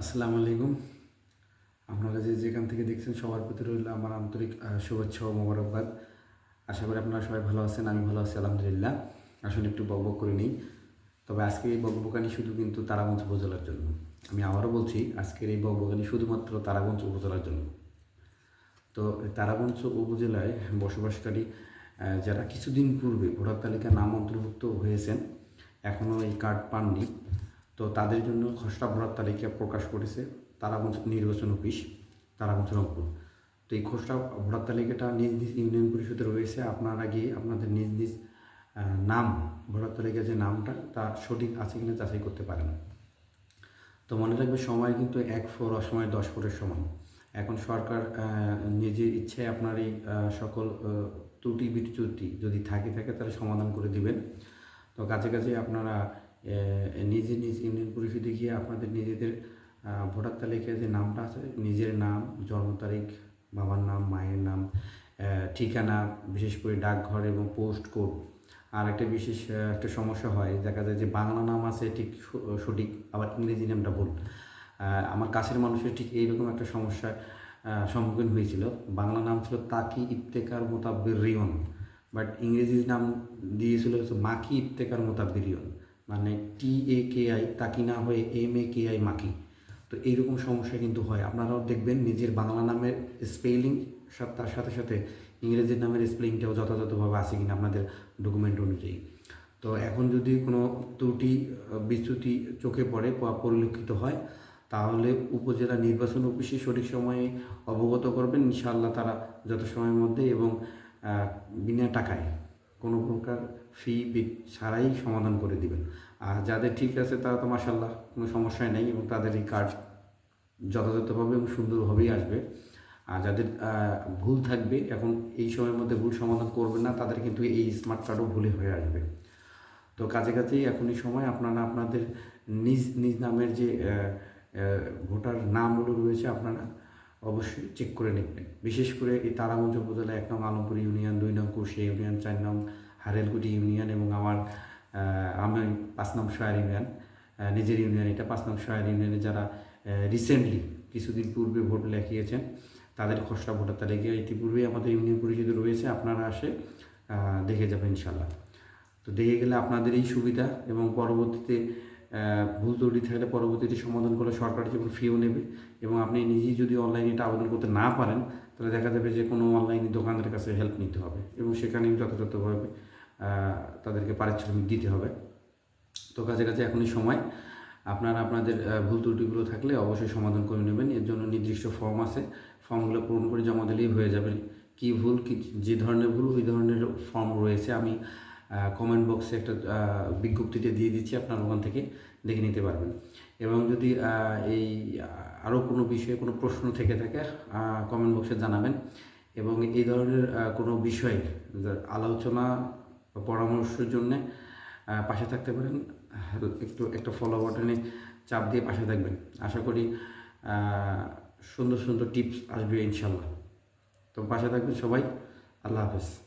আসসালামু আলাইকুম। আপনারা যে যেখান থেকে দেখছেন, সবার প্রতি রইল আমার আন্তরিক শুভেচ্ছা ও মোবারকবাদ। আশা করি আপনারা সবাই ভালো আছেন, আমি ভালো আছি, আলহামদুলিল্লাহ। আসলে একটু বকবক করে নিই। তবে আজকের এই বকবকানি শুধু কিন্তু তারাগঞ্জ উপজেলার জন্য। আমি আবারও বলছি, আজকের এই বকবকানি শুধুমাত্র তারাগঞ্জ উপজেলার জন্য। তো তারাগঞ্জ উপজেলায় বসবাসকারী যারা কিছুদিন পূর্বে ভোটার তালিকা নাম অন্তর্ভুক্ত হয়েছেন, এখনও এই কার্ড পাননি। তো তাদের জন্য খসড়া ভোটার তালিকা প্রকাশ করেছে তারাগঞ্জ নির্বাচন অফিস, তারাগঞ্জ রংপুর। তো এই খসড়া ভোটার তালিকাটা নিজ নিজ ইউনিয়ন পরিষদে রয়েছে। আপনারা গিয়ে আপনাদের নিজ নিজ নাম ভোটার তালিকার যে নামটা, তা সঠিক আছে কিনা যাচাই করতে পারেন। তো মনে রাখবে সময় কিন্তু এক ফোর অসময় দশ ফোরের সমান। এখন সরকার নিজের ইচ্ছায় আপনার এই সকল ত্রুটি বিচ্যুতি যদি থাকে থাকে তাহলে সমাধান করে দিবেন। তো কাছে কাছে আপনারা নিজে নিজ ইউনিয়ন পরিষদে গিয়ে আপনাদের নিজেদের ভোটার তালিকায় যে নামটা আছে, নিজের নাম, জন্ম তারিখ, বাবার নাম, মায়ের নাম ঠিকানা, বিশেষ করে ডাকঘর এবং পোস্ট কোড। আর একটা বিশেষ একটা সমস্যা হয়, দেখা যায় যে বাংলা নাম আছে ঠিক সঠিক, আবার ইংরেজি নামটা ভুল। আমার কাছের মানুষের ঠিক এইরকম একটা সমস্যার সম্মুখীন হয়েছিল। বাংলা নাম ছিল তাকি ইফতেকার মোতাব্বির রিয়ন, বাট ইংরেজি নাম দিয়েছিল মাকি ইফতেকার মোতাব্বির রিয়ন। মানে টি এ কে আই তাকি না হয়ে এম এ কে আই মাকি তো এইরকম সমস্যা কিন্তু হয়। আপনারাও দেখবেন নিজের বাংলা নামের স্পেলিং তার সাথে সাথে ইংরেজি নামের স্পেলিংটাও যথাযথভাবে আছে কিনা আপনাদের ডকুমেন্ট অনুযায়ী। তো এখন যদি কোনো ত্রুটি, বিচ্যুতি চোখে পড়ে পরিলক্ষিত হয়, তাহলে উপজেলা নির্বাচন অফিসে সঠিক সময়ে অবগত করবেন। ইনশাআল্লাহ তারা যত সময়ের মধ্যে এবং বিনা টাকায়। কোনো প্রকার ফি ছাড়াই সমাধান করে দিবেন। আর যাদের ঠিক আছে তারা তো মাসাল্লাহ কোনো সমস্যাই নেই এবং তাদের এই কার্ড যথাযথভাবে এবং সুন্দরভাবেই আসবে। আর যাদের ভুল থাকবে এখন এই সময়ের মধ্যে ভুল সমাধান করবে না, তাদের কিন্তু এই স্মার্ট কার্ডও ভুলে হয়ে আসবে। তো কাছে কাছেই এখনই সময় আপনারা আপনাদের নিজ নিজ নামের যে ভোটার নামগুলো রয়েছে আপনারা অবশ্যই চেক করে নেবেন। বিশেষ করে এই তারাগঞ্জ উপজেলা এক নং আলমপুর ইউনিয়ন, দুই নং কুশি ইউনিয়ন, চার নং হারেলকুটি ইউনিয়ন এবং আমার আমি পাঁচ নং শয়ার ইউনিয়ন নিজের ইউনিয়ন এটা পাঁচ নং শয়ার ইউনিয়নে যারা রিসেন্টলি কিছুদিন পূর্বে ভোট লেখিয়েছেন তাদের খসড়া ভোটার তালিকা ইতিপূর্বেই আমাদের ইউনিয়ন পরিষদে রয়েছে, আপনারা আসে দেখে যাবেন ইনশাল্লাহ তো দেখে গেলে আপনাদেরই সুবিধা এবং পরবর্তীতে ভুল ত্রুটি থাকলে পরবর্তীতে সমাধান করে সরকার যেমন ফিও নেবে এবং আপনি নিজেই যদি অনলাইনে এটা আবেদন করতে না পারেন, তাহলে দেখা যাবে যে কোনো অনলাইনে দোকানদারের কাছে হেল্প নিতে হবে এবং সেখানে যথাযথভাবে তাদেরকে পারিশ্রমিক দিতে হবে। তো কাছে কাছে এখনই সময়। আপনারা আপনাদের ভুল ত্রুটিগুলো থাকলে অবশ্যই সমাধান করে নেবেন। এর জন্য নির্দিষ্ট ফর্ম আছে। ফর্মগুলো পূরণ করে জমা দিলেই হয়ে যাবে। কী ভুল, কি যে ধরনের ভুল, ওই ধরনের ফর্ম রয়েছে। আমি কমেন্ট বক্সে একটা বিজ্ঞপ্তিতে দিয়ে দিচ্ছি, আপনার ওখান থেকে দেখে নিতে পারবেন। এবং যদি এই আরও কোনো বিষয়ে কোনো প্রশ্ন থেকে থাকে কমেন্ট বক্সে জানাবেন। এবং এই ধরনের কোনো বিষয়ে আলোচনা পরামর্শের জন্যে পাশে থাকতে পারেন। একটু, একটা ফলো বাটনে চাপ দিয়ে পাশে থাকবেন। আশা করি সুন্দর সুন্দর টিপস আসবে ইনশাল্লাহ। তো পাশে থাকবেন সবাই। আল্লাহ হাফেজ।